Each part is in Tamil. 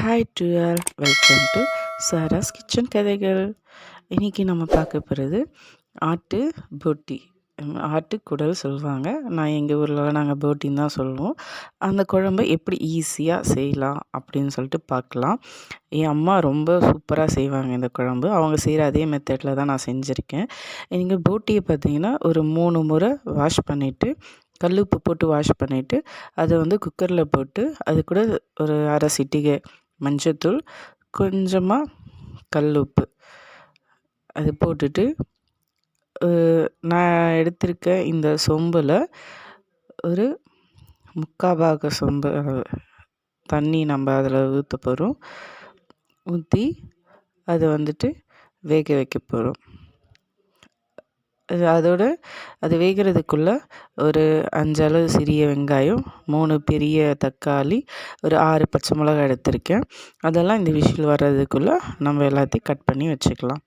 Hi to welcome to Sara's kitchen கதைகள் இன்றைக்கி நம்ம பார்க்க போகிறது ஆட்டு போட்டி. ஆட்டு குடல் சொல்லுவாங்க நான் எங்கள் ஊரில் நாங்கள் போட்டின்னு தான் சொல்லுவோம். அந்த குழம்பு எப்படி ஈஸியாக செய்யலாம் அப்படின்னு சொல்லிட்டு பார்க்கலாம். என் அம்மா ரொம்ப சூப்பராக செய்வாங்க இந்த குழம்பு. அவங்க செய்கிற அதே மெத்தடில் தான் நான் செஞ்சுருக்கேன். நீங்கள் போட்டியை பார்த்தீங்கன்னா ஒரு மூணு முறை வாஷ் பண்ணிவிட்டு கல் உப்பு போட்டு வாஷ் பண்ணிவிட்டு அதை வந்து குக்கரில் போட்டு அது கூட ஒரு அரை சிட்டிகை மஞ்சத்தூள் கொஞ்சமாக கல் உப்பு அது போட்டுட்டு நான் எடுத்திருக்க இந்த சொம்பில் ஒரு முக்கால் பாக சொம்பு தண்ணி நம்ம அதில் ஊற்ற போகிறோம் ஊற்றி அதை வந்துட்டு வேக வைக்க போகிறோம் அதோட அது வேகிறதுக்குள்ளே ஒரு அஞ்சளவு சிறிய வெங்காயம் மூணு பெரிய தக்காளி ஒரு ஆறு பச்சை மிளகாய் எடுத்திருக்கேன். அதெல்லாம் இந்த விஷில் வர்றதுக்குள்ளே நம்ம எல்லாத்தையும் கட் பண்ணி வச்சுக்கலாம்.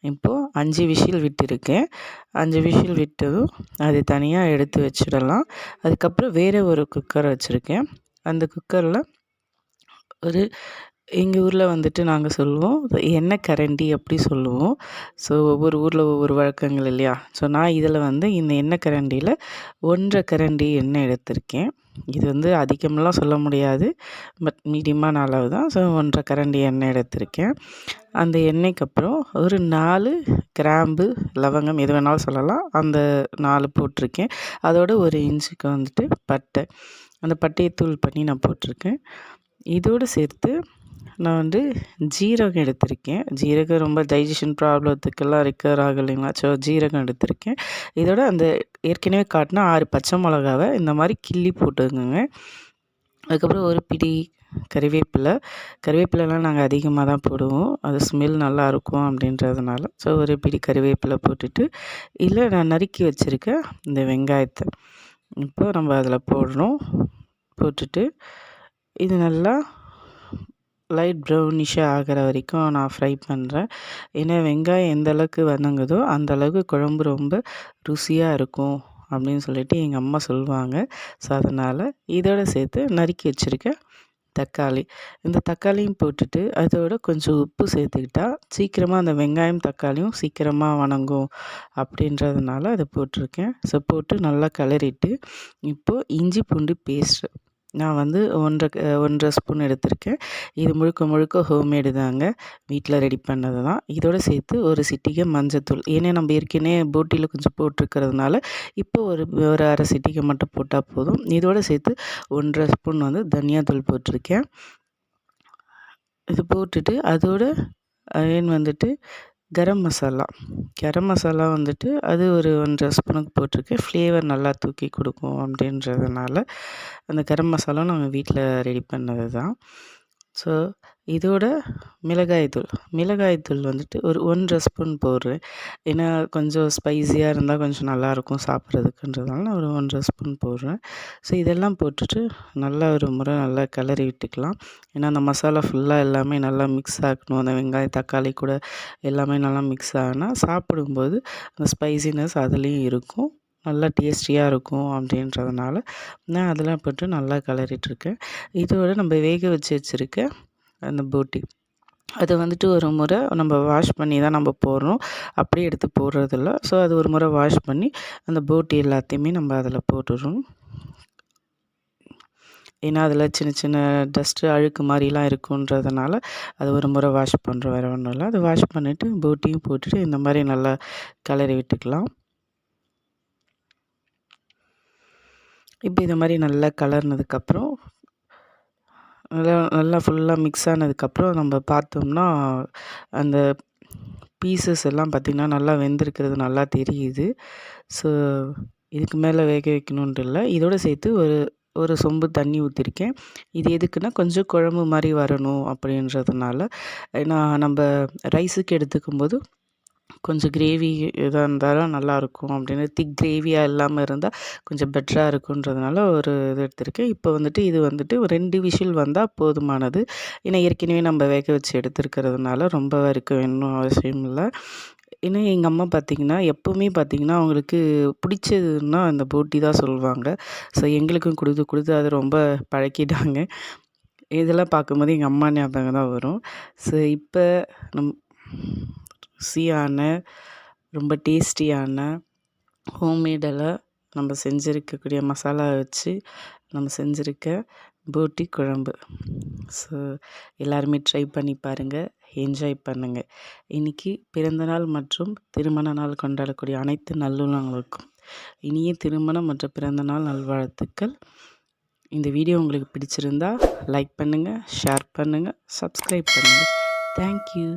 இப்போது அஞ்சு விஷில் விட்டுருக்கேன். அஞ்சு விஷில் விட்டதும் அது தனியாக எடுத்து வச்சிடலாம். அதுக்கப்புறம் வேறு ஒரு குக்கர் வச்சுருக்கேன். அந்த குக்கரில் ஒரு எங்கள் ஊரில் வந்துட்டு நாங்கள் சொல்லுவோம் எண்ணெய் கரண்டி? அப்படி சொல்லுவோம். ஸோ ஒவ்வொரு ஊரில் ஒவ்வொரு வழக்கங்கள் இல்லையா? ஸோ நான் இதில் வந்து இந்த எண்ணெய் கரண்டியில் ஒன்றரை கரண்டி எண்ணெய் எடுத்திருக்கேன். இது வந்து அதிகம்லாம் சொல்ல முடியாது பட் மீடியமான அளவு தான். ஸோ ஒன்றரை கரண்டி எண்ணெய் எடுத்திருக்கேன். அந்த எண்ணெய்க்கு அப்புறம் ஒரு நாலு கிராம்பு லவங்கம் எது வேணாலும் சொல்லலாம். அந்த நாலு போட்டிருக்கேன். அதோட ஒரு இன்ச்சுக்கு வந்துட்டு பட்டை. அந்த பட்டையை தூள் பண்ணி நான் போட்டிருக்கேன். இதோடு சேர்த்து நான் வந்து ஜீரகம் எடுத்திருக்கேன். ஜீரகம் ரொம்ப டைஜஷன் ப்ராப்ளத்துக்கெல்லாம் ரிக்கவர் ஆகலைங்களா? ஸோ ஜீரகம் எடுத்திருக்கேன். இதோட அந்த ஏற்கனவே காட்டினா ஆறு பச்சை மிளகாவை இந்த மாதிரி கிள்ளி போட்டுக்கோங்க. அதுக்கப்புறம் ஒரு பிடி கறிவேப்பிலை. கறிவேப்பிலைலாம் நாங்கள் அதிகமாக தான் போடுவோம். அது ஸ்மெல் நல்லாயிருக்கும் அப்படின்றதுனால. ஸோ ஒரு பிடி கறிவேப்பிலை போட்டுட்டு இல்லை நான் நறுக்கி வச்சுருக்கேன் இந்த வெங்காயத்தை. இப்போ நம்ம அதில் போடணும். போட்டுட்டு இது நல்லா லைட் ப்ரௌனிஷாக ஆகிற வரைக்கும் நான் ஃப்ரை பண்ணுறேன் ஏன்னா வெங்காயம் எந்த அளவுக்கு வதங்குதோ அந்தளவுக்கு குழம்பு ரொம்ப ருசியாக இருக்கும் அப்படின்னு சொல்லிட்டு எங்கள் அம்மா சொல்லுவாங்க. ஸோ அதனால் இதோடு சேர்த்து நறுக்கி வச்சுருக்கேன் தக்காளி. இந்த தக்காளியும் போட்டுட்டு அதோட கொஞ்சம் உப்பு சேர்த்துக்கிட்டா சீக்கிரமாக அந்த வெங்காயம் தக்காளியும் சீக்கிரமாக வணங்கும் அப்படின்றதுனால அதை போட்டிருக்கேன். ஸோ போட்டு நல்லா கிளறிட்டு இப்போது இஞ்சி பூண்டு பேஸ்ட்டு நான் வந்து ஒன்றரை ஒன்றரை ஸ்பூன் எடுத்திருக்கேன். இது முழுக்க முழுக்க ஹோம்மேடு தாங்க. வீட்டில் ரெடி பண்ணது தான். இதோடு சேர்த்து ஒரு சிட்டிகை மஞ்சத்தூள். ஏன்னா நம்ம ஏற்கனவே போட்டியில் கொஞ்சம் போட்டிருக்கிறதுனால இப்போ ஒரு ஒரு அரை சிட்டிகை மட்டும் போட்டால் போதும். இதோடு சேர்த்து ஒன்றரை ஸ்பூன் வந்து தனியாத்தூள் போட்டிருக்கேன். இது போட்டுட்டு அதோட ஏன் வந்துட்டு கரம் மசாலா. கரம் மசாலா வந்துட்டு அது ஒரு ஒன்றரை ஸ்பூனுக்கு போட்டிருக்கேன். ஃப்ளேவர் நல்லா தூக்கி கொடுக்கும் அப்படின்றதுனால அந்த கரம் மசாலா நாங்கள் வீட்டில் ரெடி பண்ணது தான் ஸோ இதோட மிளகாய்த்தூள் மிளகாய்த்தூள் வந்துட்டு ஒரு ஒன்றரை ஸ்பூன் போடுறேன். ஏன்னா கொஞ்சம் ஸ்பைஸியாக இருந்தால் கொஞ்சம் நல்லாயிருக்கும் சாப்பிட்றதுக்குன்றதுனால நான் ஒரு ஒன்றரை ஸ்பூன் போடுறேன். ஸோ இதெல்லாம் போட்டுட்டு நல்லா ஒரு முறை நல்லா கிளறி விட்டுக்கலாம். ஏன்னா அந்த மசாலா ஃபுல்லாக எல்லாமே நல்லா மிக்ஸ் ஆகணும். அந்த வெங்காயம் தக்காளி கூட எல்லாமே நல்லா மிக்ஸ் ஆகினா சாப்பிடும்போது அந்த ஸ்பைசினஸ் அதுலேயும் இருக்கும். நல்லா டேஸ்டியாக இருக்கும் அப்படின்றதுனால நான் அதெல்லாம் போட்டு நல்லா கிளறிட்டுருக்கேன் இதோட நம்ம வேக வச்சு வச்சுருக்க அந்த போட்டி அது வந்துட்டு ஒரு முறை நம்ம வாஷ் பண்ணி தான் நம்ம போடுறோம் அப்படியே எடுத்து போடுறதில்ல. ஸோ அது ஒரு முறை வாஷ் பண்ணி அந்த போட்டி எல்லாத்தையுமே நம்ம அதில் போட்டுடுறோம் ஏன்னா அதில் சின்ன சின்ன டஸ்ட்டு அழுக்கு மாதிரிலாம் இருக்குன்றதுனால அது ஒரு முறை வாஷ் பண்ணுறோம் வேறு ஒன்றும் இல்லை. அது வாஷ் பண்ணிவிட்டு போட்டியும் போட்டுட்டு இந்த மாதிரி நல்லா கிளறி விட்டுக்கலாம். இப்போ இது மாதிரி நல்லா கலர்னதுக்கப்புறம் நல்லா நல்லா ஃபுல்லாக மிக்ஸ் ஆனதுக்கப்புறம் நம்ம பார்த்தோம்னா அந்த பீசஸ் எல்லாம் பார்த்திங்கன்னா நல்லா வெந்திருக்கிறது நல்லா தெரியுது. ஸோ இதுக்கு மேலே வேக வைக்கணுன்ட்டு இல்லை. இதோடு சேர்த்து ஒரு ஒரு சொம்பு தண்ணி ஊற்றிருக்கேன் இது எதுக்குன்னா கொஞ்சம் குழம்பு மாதிரி வரணும் அப்படின்றதுனால. ஏன்னா நம்ம ரைஸுக்கு எடுத்துக்கும் போது கொஞ்சம் கிரேவி இதாக இருந்தாலும் நல்லாயிருக்கும் அப்படின்னு திக் கிரேவியாக இல்லாமல் இருந்தால் கொஞ்சம் பெட்டராக இருக்குன்றதுனால ஒரு இது எடுத்திருக்கேன். இப்போ வந்துட்டு இது வந்துட்டு ஒரு ரெண்டு விஷில் வந்தால் போதுமானது. ஏன்னா ஏற்கனவே நம்ம வேக வச்சு எடுத்துருக்கிறதுனால ரொம்ப இருக்க வேணும் அவசியம் இல்லை. இன்னும் எங்கள் அம்மா பார்த்திங்கன்னா எப்போவுமே பார்த்திங்கன்னா அவங்களுக்கு பிடிச்சதுன்னா அந்த போட்டி தான் சொல்லுவாங்க ஸோ எங்களுக்கும் கொடுத்து கொடுத்து அது ரொம்ப பழக்கிட்டாங்க. இதெல்லாம் பார்க்கும்போது எங்கள் அம்மா ஞாபகம் தான் வரும். ஸோ இப்போ நம் ருசியான ரொம்ப டேஸ்டியான ஹோம்மேடில் நம்ம செஞ்சுருக்கக்கூடிய மசாலா வச்சு நம்ம செஞ்சுருக்க போட்டி குழம்பு. ஸோ எல்லாருமே ட்ரை பண்ணி பாருங்கள் என்ஜாய் பண்ணுங்கள் இன்றைக்கி பிறந்தநாள் மற்றும் திருமண நாள் கொண்டாடக்கூடிய அனைத்து நல்லுள்ளங்களுக்கும் இனிய திருமணம் மற்றும் பிறந்தநாள் நல்வாழ்த்துக்கள். இந்த வீடியோ உங்களுக்கு பிடிச்சிருந்தா லைக் பண்ணுங்கள் ஷேர் பண்ணுங்கள் சப்ஸ்கிரைப் பண்ணுங்கள் தேங்க்யூ